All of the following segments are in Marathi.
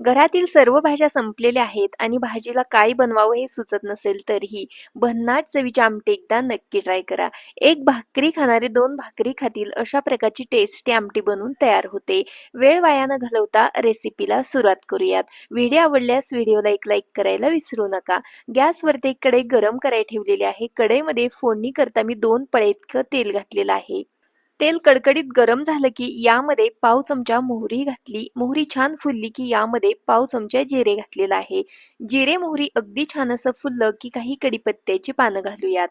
घरातील सर्व भाज्या संपलेल्या आहेत आणि भाजीला काय बनवावं हे सुचत नसेल तरीही भन्नाट चवीची आमटी एकदा नक्की ट्राय करा. एक भाकरी खाणारे दोन भाकरी खातील अशा प्रकारची टेस्टी आमटी बनवून तयार होते. वेळ वाया न घालवता रेसिपीला सुरुवात करूयात. व्हिडिओ आवडल्यास व्हिडिओला एक लाईक करायला विसरू नका. गॅसवरती एक कढई गरम करायला ठेवलेली आहे. कढईमध्ये फोडणी करता मी दोन पळे इतकं तेल घातलेलं आहे. तेल कडकडीत गरम झालं की यामध्ये पाव चमचा मोहरी घातली. मोहरी छान फुलली की यामध्ये पाव चमचा जिरे घातलेला आहे. जिरे मोहरी अगदी छान असं फुललं की काही कडीपत्त्याची पानं घालूयात.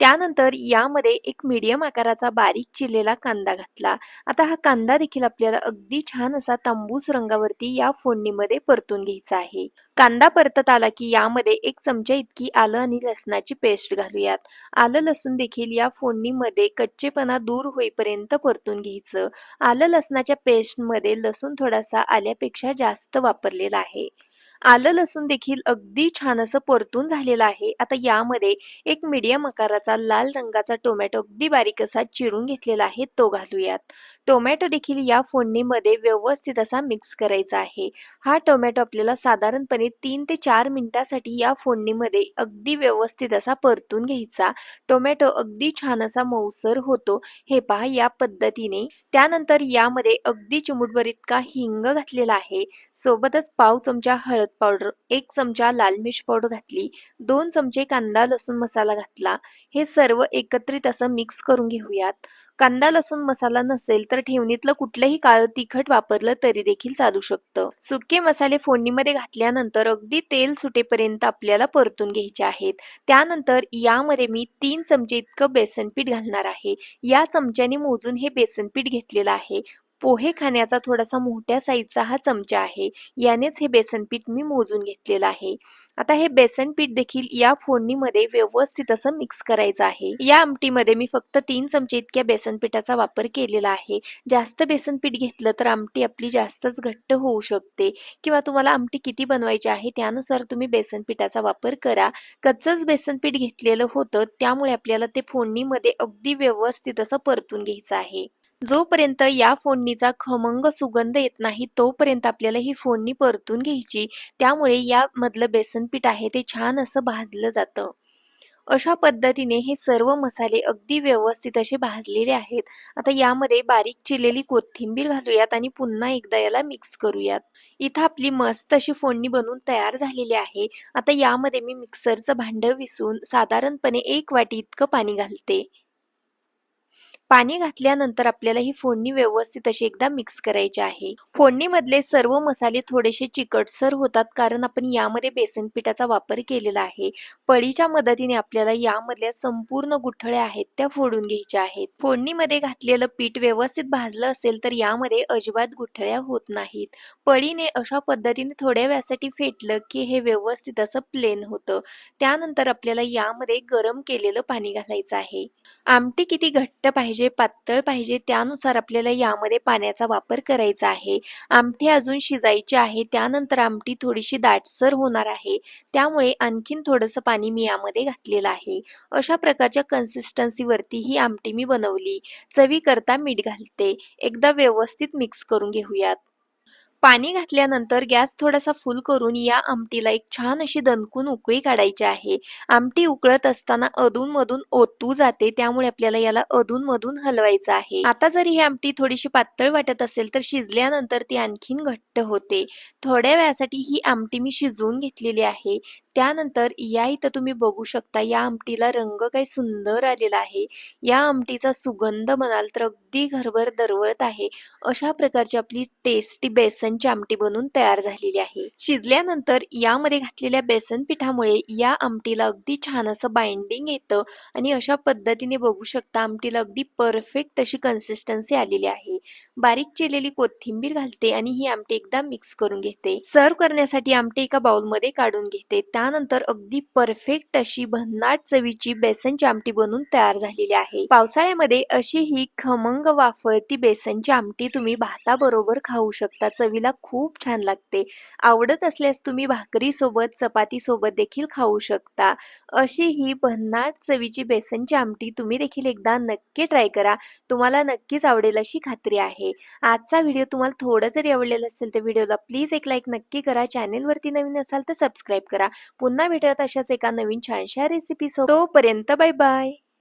त्यानंतर यामध्ये एक मीडियम आकाराचा बारीक चिरलेला कांदा घातला. आता हा कांदा देखील आपल्याला अगदी छान असा तांबूस रंगावरती या फोडणीमध्ये परतून घ्यायचा आहे. कांदा परतत आला की यामध्ये एक चमचा इतकी आलं आणि लसणाची पेस्ट घालूयात. आलं लसूण देखील या फोडणीमध्ये कच्चेपणा दूर होईपर्यंत परतून घ्यायचं. आलं लसणाच्या पेस्टमध्ये लसूण थोडासा आल्यापेक्षा जास्त वापरलेला आहे. आलं लसूण देखील अगदी छान असं परतून झालेलं आहे. आता यामध्ये एक मीडियम आकाराचा लाल रंगाचा टोमॅटो अगदी बारीक असा चिरून घेतलेला आहे तो घालूयात. टोमॅटो देखील या फोडणीमध्ये व्यवस्थित असा मिक्स करायचा आहे. हा टोमॅटो आपल्याला साधारणपणे तीन ते चार मिनिटासाठी या फोडणीमध्ये अगदी व्यवस्थित असा परतून घ्यायचा. टोमॅटो अगदी छान असा मऊसर होतो. हे पहा या पद्धतीने. त्यानंतर यामध्ये अगदी चिमुटभर इतका हिंग घातलेला आहे. सोबतच पाव चमचा हळद पावडर एक चमचा लाल मिर्च पावडर घातली दोन चमचे कांदा लसूण मसाला घातला. हे सर्व एकत्रित असं मिक्स करून घेऊयात. कांदा लसूण मसाला नसेल तर ठेवणीतलं कुठलंही काळ तिखट वापरलं तरी देखील चालू शकतं. सुके मसाले फोडणीमध्ये घातल्यानंतर अगदी तेल सुटेपर्यंत आपल्याला परतून घ्यायचे आहेत. त्यानंतर यामध्ये मी तीन चमचे इतकं बेसन पीठ घालणार आहे. या चमच्याने मोजून हे बेसन पीठ घेतलेलं आहे. पोहे खाण्याचा थोडासा मोठ्या साईजचा हा चमचा आहे. यानेच हे बेसन पीठ मी मोजून घेतलेलं आहे. आता हे बेसन पीठ देखील या फोडणीमध्ये व्यवस्थित असं मिक्स करायचं आहे. या आमटीमध्ये मी फक्त तीन चमचे इतक्या बेसन पिठाचा वापर केलेला आहे. जास्त बेसन पीठ घेतलं तर आमटी आपली जास्तच घट्ट होऊ शकते. किंवा तुम्हाला आमटी किती बनवायची आहे त्यानुसार तुम्ही बेसन पिठाचा वापर करा. कच्चंच बेसन पीठ घेतलेलं होतं त्यामुळे आपल्याला ते फोडणीमध्ये अगदी व्यवस्थित असं परतून घ्यायचं आहे. जोपर्यंत या फोडणीचा खमंग सुगंध येत नाही तोपर्यंत आपल्याला ही फोडणी परतून घ्यायची. त्यामुळे या मधलं बेसन पीठ आहे ते छान असं भाजलं जातं. अशा पद्धतीने हे सर्व मसाले अगदी व्यवस्थित असे भाजलेले आहेत. आता यामध्ये बारीक चिरलेली कोथिंबीर घालूयात आणि पुन्हा एकदा याला मिक्स करूयात. इथं आपली मस्त अशी फोडणी बनवून तयार झालेली आहे. आता यामध्ये मी मिक्सरचं भांड विसून साधारणपणे एक वाटी इतकं पाणी घालते. पाणी घातल्यानंतर आपल्याला ही फोडणी व्यवस्थित अशी एकदा मिक्स करायची आहे. फोडणीमधले सर्व मसाले थोडेसे चिकटसर होतात कारण आपण यामध्ये बेसन पिठाचा वापर केलेला आहे. पळीच्या मदतीने आपल्याला यामधल्या संपूर्ण गुठळ्या आहेत त्या फोडून घ्यायच्या आहेत. फोडणीमध्ये घातलेलं पीठ व्यवस्थित भाजलं असेल तर यामध्ये अजिबात गुठळ्या होत नाहीत. पळीने अशा पद्धतीने थोड्या वेळासाठी फेटलं की हे व्यवस्थित असं प्लेन होतं. त्यानंतर आपल्याला यामध्ये गरम केलेलं पाणी घालायचं आहे. आमटी किती घट्ट पाहिजे पातळ पाहिजे त्यानुसार आपल्याला यामध्ये पाण्याचा वापर करायचा आहे. आमटी अजून शिजायची आहे. त्यानंतर आमटी थोडीशी दाटसर होणार आहे. त्यामुळे आणखीन थोडंसं पाणी मी यामध्ये घातलेलं आहे. अशा प्रकारच्या कन्सिस्टन्सीवरती ही आमटी मी बनवली. चवी करता मीठ घालते. एकदा व्यवस्थित मिक्स करून घेऊयात. पाणी घातल्यानंतर गॅस थोडासा फुल करून या आमटीला एक छान अशी दणकून उकळी काढायची आहे. आमटी उकळत असताना अधून मधून ओतू जाते त्यामुळे आपल्याला याला अधून मधून हलवायचं आहे. आता जर ही आमटी थोडीशी पातळ वाटत असेल तर शिजल्यानंतर ती आणखीन घट्ट होते. थोड्या वेळासाठी ही आमटी मी शिजवून घेतलेली आहे. त्यानंतर या इथं तुम्ही बघू शकता या आमटीला रंग काही सुंदर आलेला आहे. या आमटीचा सुगंध म्हणाल तर अगदी घरभर दरवळत आहे. अशा प्रकारची आपली टेस्टी बेसनची आमटी बनून तयार झालेली आहे. शिजल्यानंतर यामध्ये घातलेल्या बेसन पिठामुळे या आमटीला अगदी छान असं बाइंडिंग येतं आणि अशा पद्धतीने बघू शकता आमटीला अगदी परफेक्ट अशी कन्सिस्टन्सी आलेली आहे. बारीक चिरलेली कोथिंबीर घालते आणि ही आमटी एकदा मिक्स करून घेते. सर्व करण्यासाठी आमटी एका बाउलमध्ये काढून घेते. त्यानंतर अगदी परफेक्ट अशी भन्नाट चवीची बेसनची आमटी बनून तयार झालेली आहे. पावसाळ्यामध्ये अशी ही खमंग वाफळती बेसनची आमटी तुम्ही भाताबरोबर खाऊ शकता. चवीला खूप छान लागते. आवडत असल्यास तुम्ही भाकरी सोबत चपाती सोबत देखील खाऊ शकता. अशी ही भन्नाट चवीची बेसनची आमटी तुम्ही देखील एकदा नक्की ट्राय करा. तुम्हाला नक्कीच आवडेल अशी खात्री आहे. आजचा व्हिडिओ तुम्हाला थोडं जरी आवडलेला असेल तर व्हिडिओला प्लीज एक लाईक नक्की करा. चॅनेलवरती नवीन असाल तर सबस्क्राईब करा. पुन्हा भेटूयात अशाच एका नवीन छानशा रेसिपी तोपर्यंत बाय बाय